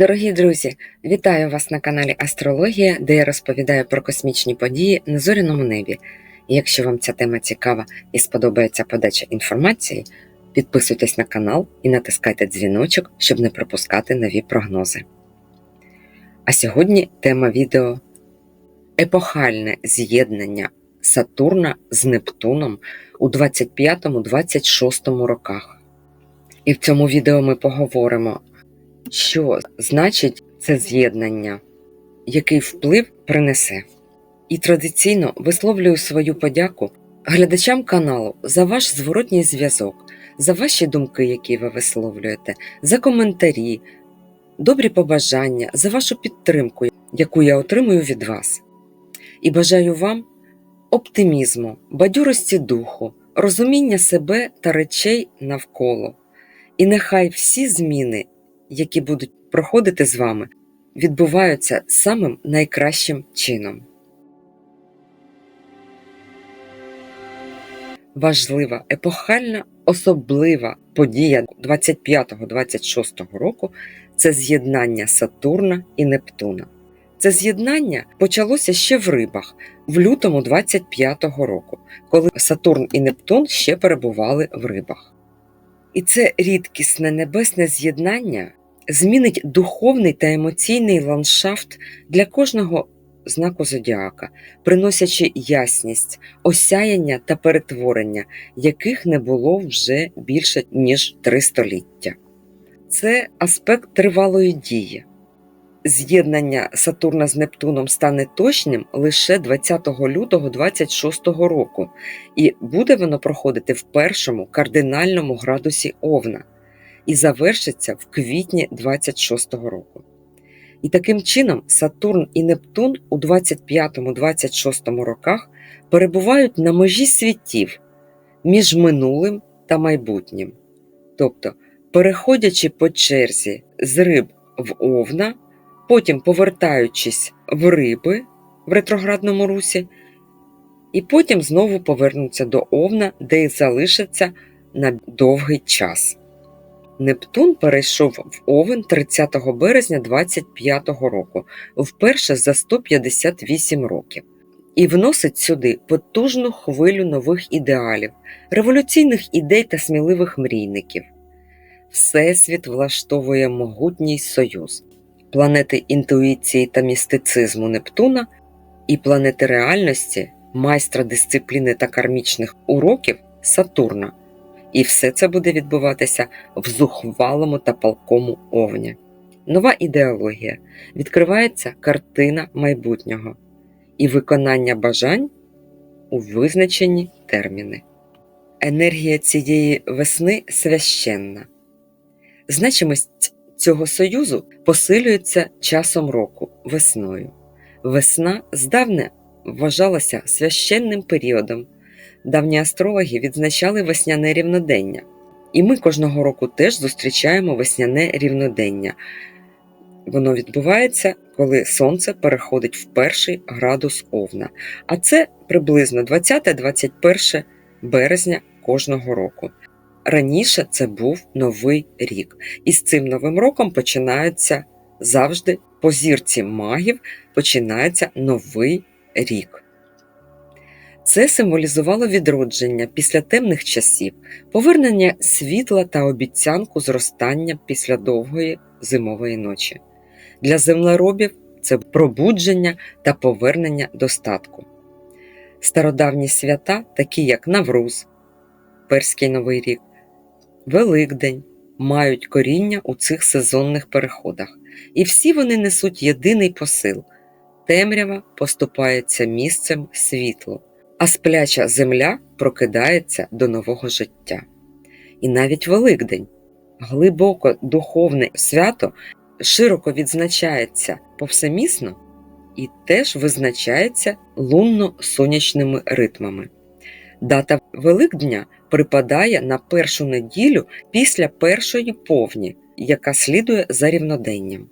Дорогі друзі, вітаю вас на каналі Астрологія, де я розповідаю про космічні події на зоряному небі. Якщо вам ця тема цікава і сподобається подача інформації, підписуйтесь на канал і натискайте дзвіночок, щоб не пропускати нові прогнози. А сьогодні тема відео Епохальне з'єднання Сатурна з Нептуном у 25-26 роках. І в цьому відео ми поговоримо що значить це з'єднання, який вплив принесе. І традиційно висловлюю свою подяку глядачам каналу за ваш зворотній зв'язок, за ваші думки, які ви висловлюєте, за коментарі, добрі побажання, за вашу підтримку, яку я отримую від вас. І бажаю вам оптимізму, бадьорості духу, розуміння себе та речей навколо. І нехай всі зміни, які будуть проходити з вами, відбуваються самим найкращим чином. Важлива, епохальна, особлива подія 25-26 року це з'єднання Сатурна і Нептуна. Це з'єднання почалося ще в рибах в лютому 25-го року, коли Сатурн і Нептун ще перебували в рибах. І це рідкісне небесне з'єднання змінить духовний та емоційний ландшафт для кожного знаку зодіака, приносячи ясність, осяяння та перетворення, яких не було вже більше ніж три століття. Це аспект тривалої дії. З'єднання Сатурна з Нептуном стане точним лише 20 лютого 26 року, і буде воно проходити в першому кардинальному градусі Овна і завершиться в квітні 26-го року. І таким чином Сатурн і Нептун у 25-26 роках перебувають на межі світів між минулим та майбутнім. Тобто, переходячи по черзі з риб в Овна, потім повертаючись в риби в ретроградному русі, і потім знову повернуться до Овна, де й залишаться на довгий час. Нептун перейшов в Овен 30 березня 25-го року, вперше за 158 років, і вносить сюди потужну хвилю нових ідеалів, революційних ідей та сміливих мрійників. Всесвіт влаштовує могутній союз, планети інтуїції та містицизму Нептуна і планети реальності, майстра дисципліни та кармічних уроків Сатурна. І все це буде відбуватися в зухвалому та палкому овні. Нова ідеологія відкривається картина майбутнього і виконання бажань у визначені терміни. Енергія цієї весни священна. Значимость цього союзу посилюється часом року весною. Весна здавна вважалася священним періодом. Давні астрологи відзначали весняне рівнодення. І ми кожного року теж зустрічаємо весняне рівнодення. Воно відбувається, коли Сонце переходить в перший градус Овна. А це приблизно 20-21 березня кожного року. Раніше це був новий рік, і з цим новим роком починається завжди по зірці магів починається новий рік. Це символізувало відродження після темних часів, повернення світла та обіцянку зростання після довгої зимової ночі. Для землеробів це пробудження та повернення достатку. Стародавні свята, такі як Навруз, Перський Новий рік, Великдень, мають коріння у цих сезонних переходах, і всі вони несуть єдиний посил темрява поступається місцем світлу а спляча земля прокидається до нового життя. І навіть Великдень, глибоко духовне свято, широко відзначається повсемісно і теж визначається лунно-сонячними ритмами. Дата Великдня припадає на першу неділю після першої повні, яка слідує за рівноденням.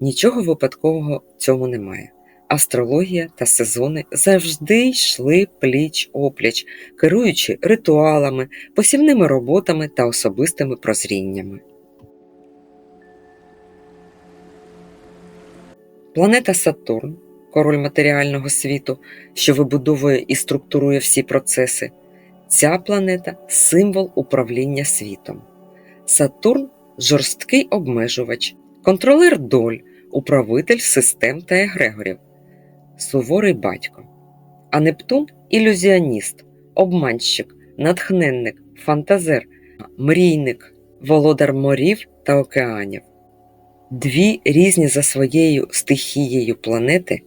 Нічого випадкового в цьому немає астрологія та сезони завжди йшли пліч опліч, керуючи ритуалами, посівними роботами та особистими прозріннями. Планета Сатурн, король матеріального світу, що вибудовує і структурує всі процеси. Ця планета символ управління світом. Сатурн жорсткий обмежувач, контролер доль, управитель систем та егрегорів, суворий батько. А Нептун ілюзіоніст, обманщик, натхненник, фантазер, мрійник, володар морів та океанів. Дві різні за своєю стихією планети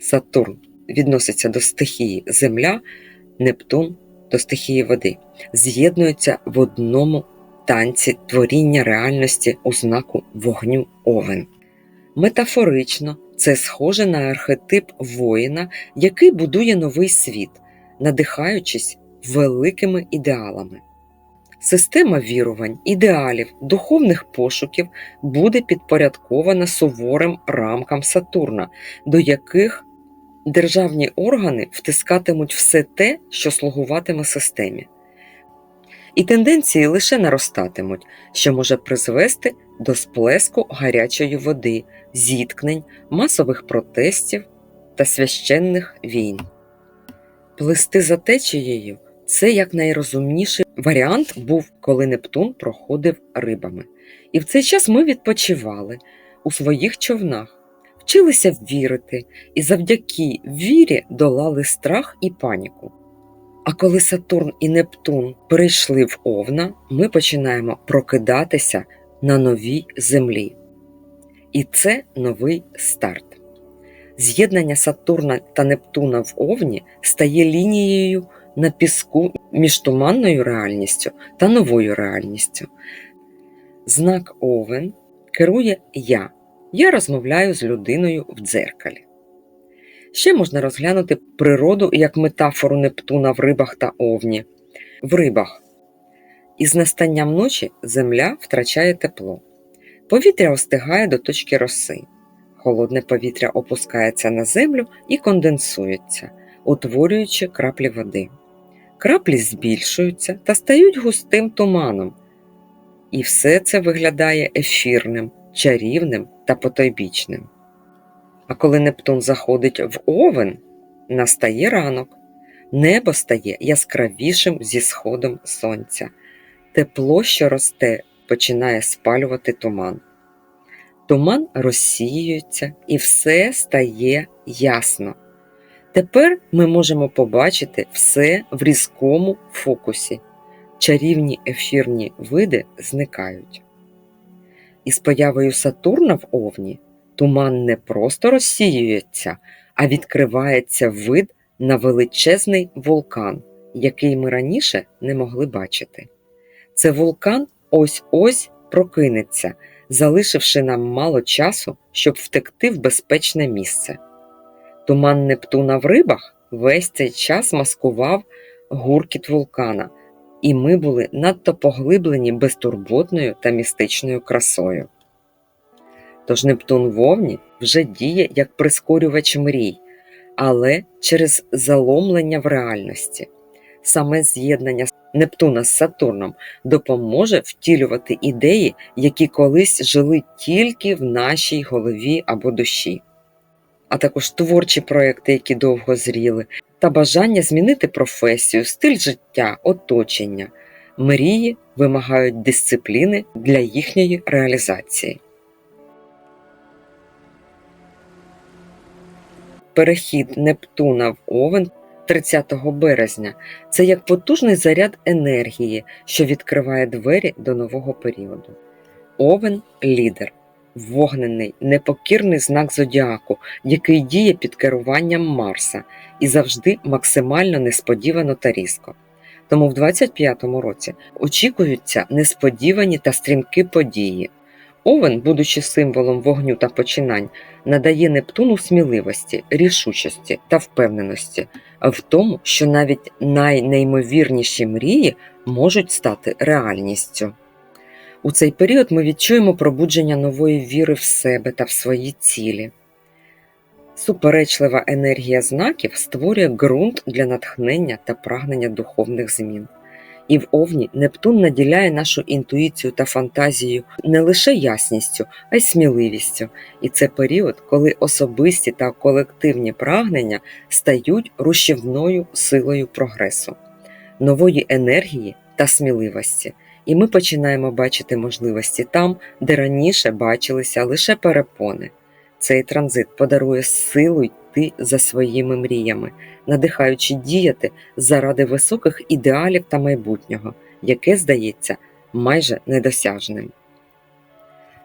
Сатурн відноситься до стихії Земля, Нептун до стихії води, з'єднуються в одному танці творіння реальності у знаку вогню Овен. Метафорично це схоже на архетип воїна, який будує новий світ, надихаючись великими ідеалами. Система вірувань, ідеалів, духовних пошуків буде підпорядкована суворим рамкам Сатурна, до яких державні органи втискатимуть все те, що слугуватиме системі. І тенденції лише наростатимуть, що може призвести до сплеску гарячої води, зіткнень, масових протестів та священних війн. Плисти за течією це як найрозумніший варіант був, коли Нептун проходив рибами. І в цей час ми відпочивали у своїх човнах, вчилися вірити і завдяки вірі долали страх і паніку. А коли Сатурн і Нептун перейшли в Овна, ми починаємо прокидатися на новій землі. І це новий старт. З'єднання Сатурна та Нептуна в Овні стає лінією на піску між туманною реальністю та новою реальністю. Знак Овен керує я. Я розмовляю з людиною в дзеркалі. Ще можна розглянути природу як метафору Нептуна в рибах та овні. В рибах із настанням ночі земля втрачає тепло. Повітря остигає до точки роси. Холодне повітря опускається на землю і конденсується, утворюючи краплі води. Краплі збільшуються та стають густим туманом. І все це виглядає ефірним, чарівним та потойбічним. А коли Нептун заходить в овен, настає ранок, небо стає яскравішим зі сходом сонця, тепло, що росте, починає спалювати туман. Туман розсіюється і все стає ясно. Тепер ми можемо побачити все в різкому фокусі. Чарівні ефірні види зникають. Із появою Сатурна в Овні туман не просто розсіюється, а відкривається вид на величезний вулкан, який ми раніше не могли бачити. Це вулкан ось-ось прокинеться, залишивши нам мало часу, щоб втекти в безпечне місце. Туман Нептуна в рибах весь цей час маскував гуркіт вулкана, і ми були надто поглиблені безтурботною та містичною красою. Тож Нептун вовні вже діє як прискорювач мрій, але через заломлення в реальності. Саме з'єднання Нептуна з Сатурном допоможе втілювати ідеї, які колись жили тільки в нашій голові або душі, а також творчі проекти, які довго зріли, та бажання змінити професію, стиль життя, оточення. Мрії вимагають дисципліни для їхньої реалізації. Перехід Нептуна в Овен 30 березня це як потужний заряд енергії, що відкриває двері до нового періоду. Овен лідер, вогнений, непокірний знак зодіаку, який діє під керуванням Марса і завжди максимально несподівано та різко. Тому в 25-му році очікуються несподівані та стрімкі події. Овен, будучи символом вогню та починань, надає Нептуну сміливості, рішучості та впевненості в тому, що навіть найнеймовірніші мрії можуть стати реальністю. У цей період ми відчуємо пробудження нової віри в себе та в свої цілі. Суперечлива енергія знаків створює ґрунт для натхнення та прагнення духовних змін. І в Овні Нептун наділяє нашу інтуїцію та фантазію не лише ясністю, а й сміливістю. І це період, коли особисті та колективні прагнення стають рушівною силою прогресу, нової енергії та сміливості. І ми починаємо бачити можливості там, де раніше бачилися лише перепони. Цей транзит подарує силу йти за своїми мріями, надихаючи діяти заради високих ідеалів та майбутнього, яке здається майже недосяжним.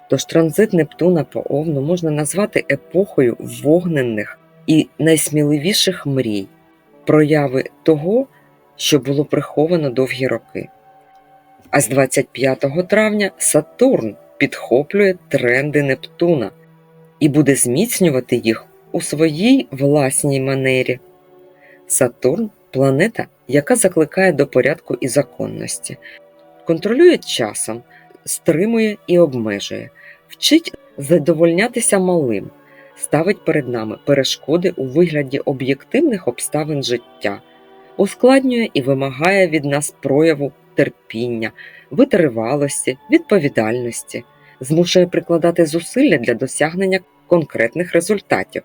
Тож транзит Нептуна по Овну можна назвати епохою вогненних і найсміливіших мрій, прояви того, що було приховано довгі роки. А з 25 травня Сатурн підхоплює тренди Нептуна і буде зміцнювати їх у своїй власній манері. Сатурн планета, яка закликає до порядку і законності, контролює часом, стримує і обмежує, вчить задовольнятися малим, ставить перед нами перешкоди у вигляді об'єктивних обставин життя, ускладнює і вимагає від нас прояву терпіння, витривалості, відповідальності, змушує прикладати зусилля для досягнення конкретних результатів,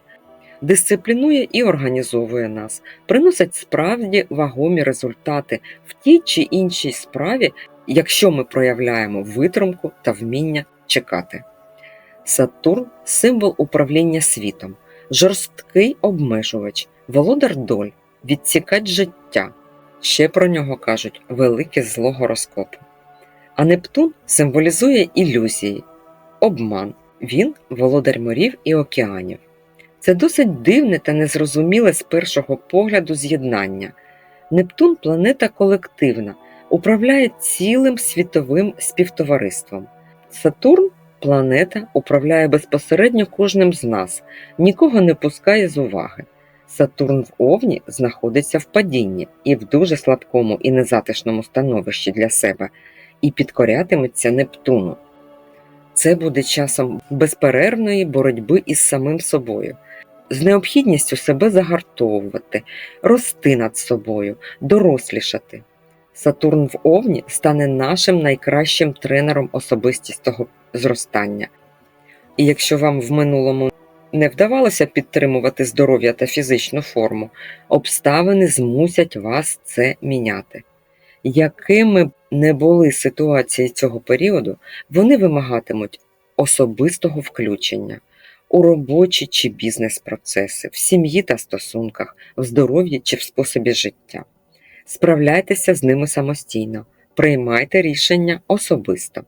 дисциплінує і організовує нас, приносить справді вагомі результати в тій чи іншій справі, якщо ми проявляємо витримку та вміння чекати. Сатурн символ управління світом, жорсткий обмежувач, володар доль, відсікач життя. Ще про нього кажуть велике зло гороскопу. А Нептун символізує ілюзії, обман. Він володар морів і океанів. Це досить дивне та незрозуміле з першого погляду з'єднання. Нептун планета колективна, управляє цілим світовим співтовариством. Сатурн планета управляє безпосередньо кожним з нас, нікого не пускає з уваги. Сатурн в Овні знаходиться в падінні і в дуже слабкому і незатишному становищі для себе, і підкорятиметься Нептуну. Це буде часом безперервної боротьби із самим собою, з необхідністю себе загартовувати, рости над собою, дорослішати. Сатурн в Овні стане нашим найкращим тренером особистістого зростання. І якщо вам в минулому не вдавалося підтримувати здоров'я та фізичну форму, обставини змусять вас це міняти. Якими б не були ситуації цього періоду, вони вимагатимуть особистого включення у робочі чи бізнес-процеси, в сім'ї та стосунках, в здоров'ї чи в способі життя. Справляйтеся з ними самостійно, приймайте рішення особисто.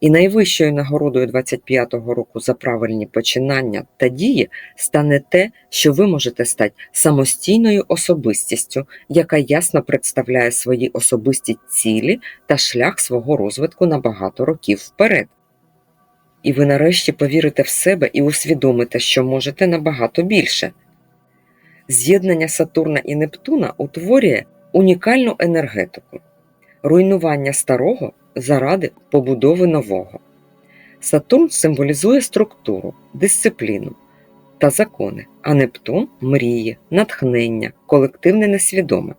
І найвищою нагородою 25-го року за правильні починання та дії стане те, що ви можете стати самостійною особистістю, яка ясно представляє свої особисті цілі та шлях свого розвитку на багато років вперед. І ви нарешті повірите в себе і усвідомите, що можете набагато більше. З'єднання Сатурна і Нептуна утворює унікальну енергетику, руйнування старого заради побудови нового. Сатурн символізує структуру, дисципліну та закони, а Нептун мрії, натхнення, колективне несвідоме.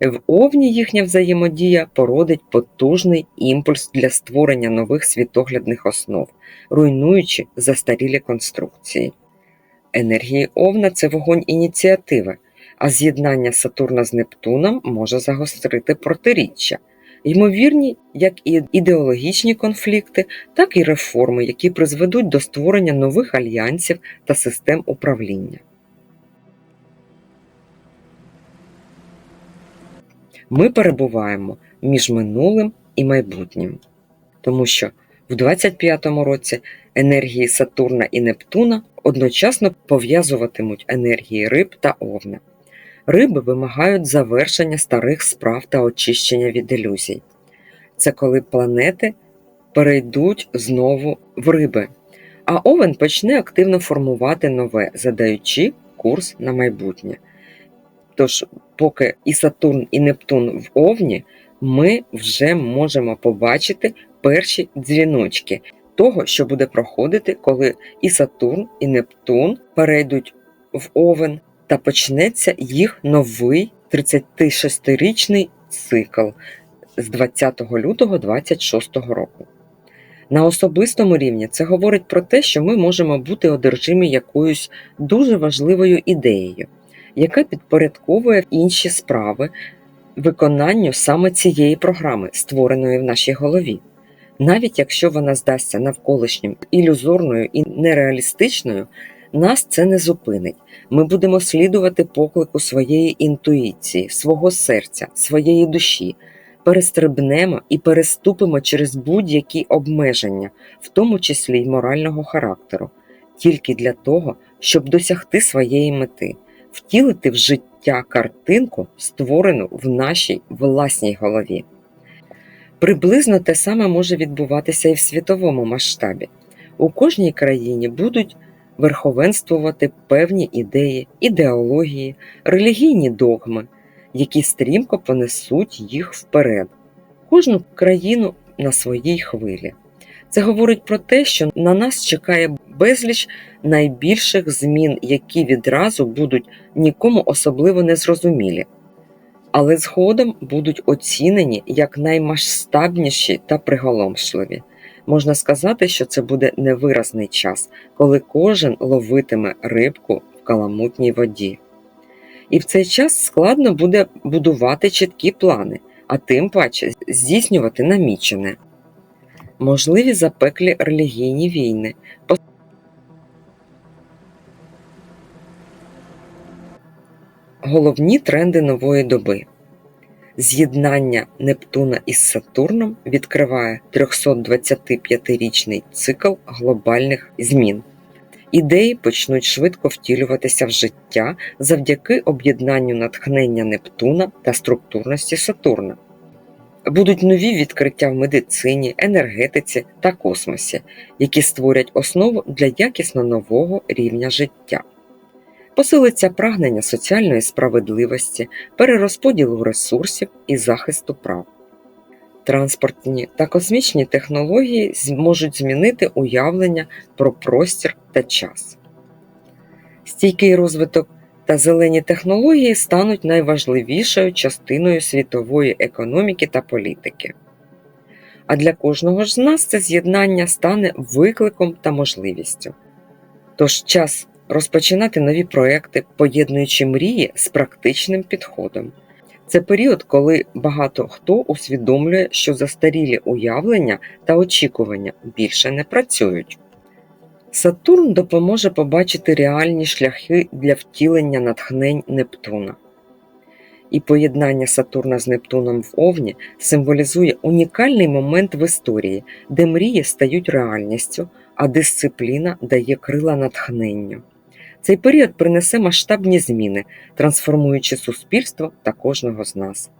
В Овні їхня взаємодія породить потужний імпульс для створення нових світоглядних основ, руйнуючи застарілі конструкції. Енергії Овна це вогонь ініціативи, а з'єднання Сатурна з Нептуном може загострити протиріччя, ймовірні як і ідеологічні конфлікти, так і реформи, які призведуть до створення нових альянсів та систем управління. Ми перебуваємо між минулим і майбутнім, тому що в 25-му році енергії Сатурна і Нептуна одночасно пов'язуватимуть енергії риб та овна. Риби вимагають завершення старих справ та очищення від ілюзій. Це коли планети перейдуть знову в риби, а овен почне активно формувати нове, задаючи курс на майбутнє. Тож, поки і Сатурн, і Нептун в Овні, ми вже можемо побачити перші дзвіночки того, що буде проходити, коли і Сатурн, і Нептун перейдуть в Овен, та почнеться їх новий 36-річний цикл з 20 лютого 26 року. На особистому рівні це говорить про те, що ми можемо бути одержимі якоюсь дуже важливою ідеєю, яка підпорядковує інші справи виконанню саме цієї програми, створеної в нашій голові. Навіть якщо вона здасться навколишнім ілюзорною і нереалістичною, нас це не зупинить. Ми будемо слідувати поклику своєї інтуїції, свого серця, своєї душі, перестрибнемо і переступимо через будь-які обмеження, в тому числі й морального характеру, тільки для того, щоб досягти своєї мети, втілити в життя картинку, створену в нашій власній голові. Приблизно те саме може відбуватися і в світовому масштабі. У кожній країні будуть верховенствувати певні ідеї, ідеології, релігійні догми, які стрімко понесуть їх вперед, кожну країну на своїй хвилі. Це говорить про те, що на нас чекає безліч найбільших змін, які відразу будуть нікому особливо незрозумілі, але згодом будуть оцінені як наймасштабніші та приголомшливі. Можна сказати, що це буде невиразний час, коли кожен ловитиме рибку в каламутній воді. І в цей час складно буде будувати чіткі плани, а тим паче здійснювати намічене. Можливі запеклі релігійні війни. Головні тренди нової доби. З'єднання Нептуна із Сатурном відкриває 325-річний цикл глобальних змін. Ідеї почнуть швидко втілюватися в життя завдяки об'єднанню натхнення Нептуна та структурності Сатурна. Будуть нові відкриття в медицині, енергетиці та космосі, які створять основу для якісно нового рівня життя. Посилиться прагнення соціальної справедливості, перерозподілу ресурсів і захисту прав. Транспортні та космічні технології зможуть змінити уявлення про простір та час. Стійкий розвиток та зелені технології стануть найважливішою частиною світової економіки та політики. А для кожного ж з нас це з'єднання стане викликом та можливістю. Тож час розпочинати нові проекти, поєднуючи мрії з практичним підходом. Це період, коли багато хто усвідомлює, що застарілі уявлення та очікування більше не працюють. Сатурн допоможе побачити реальні шляхи для втілення натхнень Нептуна. І поєднання Сатурна з Нептуном в Овні символізує унікальний момент в історії, де мрії стають реальністю, а дисципліна дає крила натхненню. Цей період принесе масштабні зміни, трансформуючи суспільство та кожного з нас.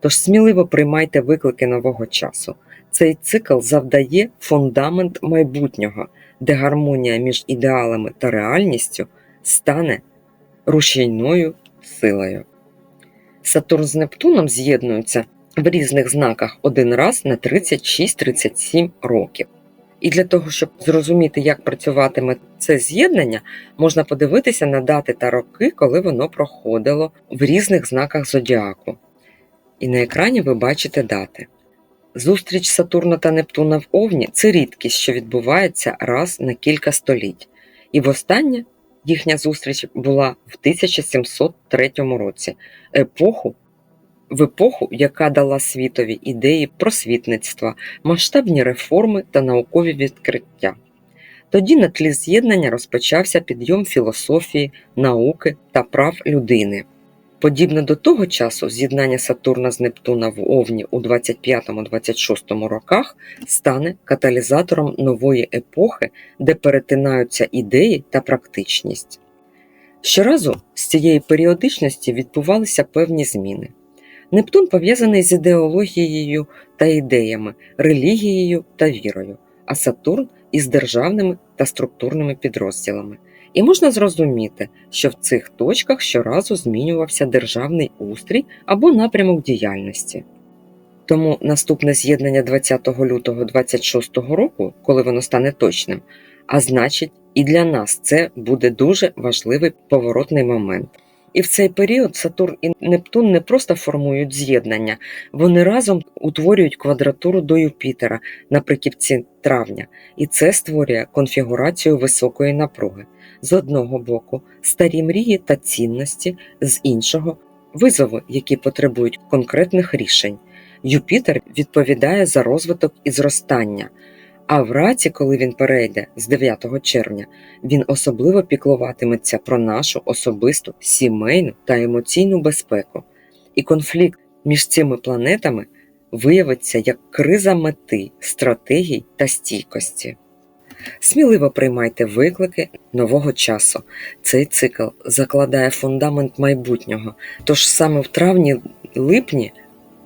Тож сміливо приймайте виклики нового часу. Цей цикл завдає фундамент майбутнього, де гармонія між ідеалами та реальністю стане рушійною силою. Сатурн з Нептуном з'єднуються в різних знаках один раз на 36-37 років. І для того, щоб зрозуміти, як працюватиме це з'єднання, можна подивитися на дати та роки, коли воно проходило в різних знаках зодіаку. І на екрані ви бачите дати. Зустріч Сатурна та Нептуна в Овні це рідкість, що відбувається раз на кілька століть. І востаннє їхня зустріч була в 1703 році, епоху, в епоху, яка дала світові ідеї просвітництва, масштабні реформи та наукові відкриття. Тоді на тлі з'єднання розпочався підйом філософії, науки та прав людини. Подібно до того часу, з'єднання Сатурна з Нептуна в Овні у 25-26 роках стане каталізатором нової епохи, де перетинаються ідеї та практичність. Щоразу з цієї періодичності відбувалися певні зміни. Нептун пов'язаний з ідеологією та ідеями, релігією та вірою, а Сатурн із державними та структурними підрозділами. І можна зрозуміти, що в цих точках щоразу змінювався державний устрій або напрямок діяльності. Тому наступне з'єднання 20 лютого 26 року, коли воно стане точним, а значить, і для нас це буде дуже важливий поворотний момент. І в цей період Сатурн і Нептун не просто формують з'єднання, вони разом утворюють квадратуру до Юпітера наприкінці травня, і це створює конфігурацію високої напруги. З одного боку старі мрії та цінності, з іншого визови, які потребують конкретних рішень. Юпітер відповідає за розвиток і зростання. А в раці, коли він перейде з 9 червня, він особливо піклуватиметься про нашу особисту, сімейну та емоційну безпеку. І конфлікт між цими планетами виявиться як криза мети, стратегій та стійкості. Сміливо приймайте виклики нового часу. Цей цикл закладає фундамент майбутнього, тож саме в травні-липні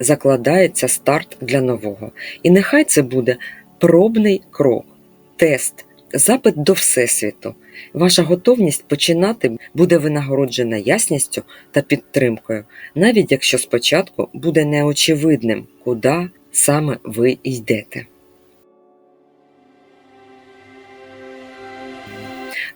закладається старт для нового. І нехай це буде пробний крок, тест, запит до Всесвіту. Ваша готовність починати буде винагороджена ясністю та підтримкою, навіть якщо спочатку буде неочевидним, куди саме ви йдете.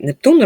Нептун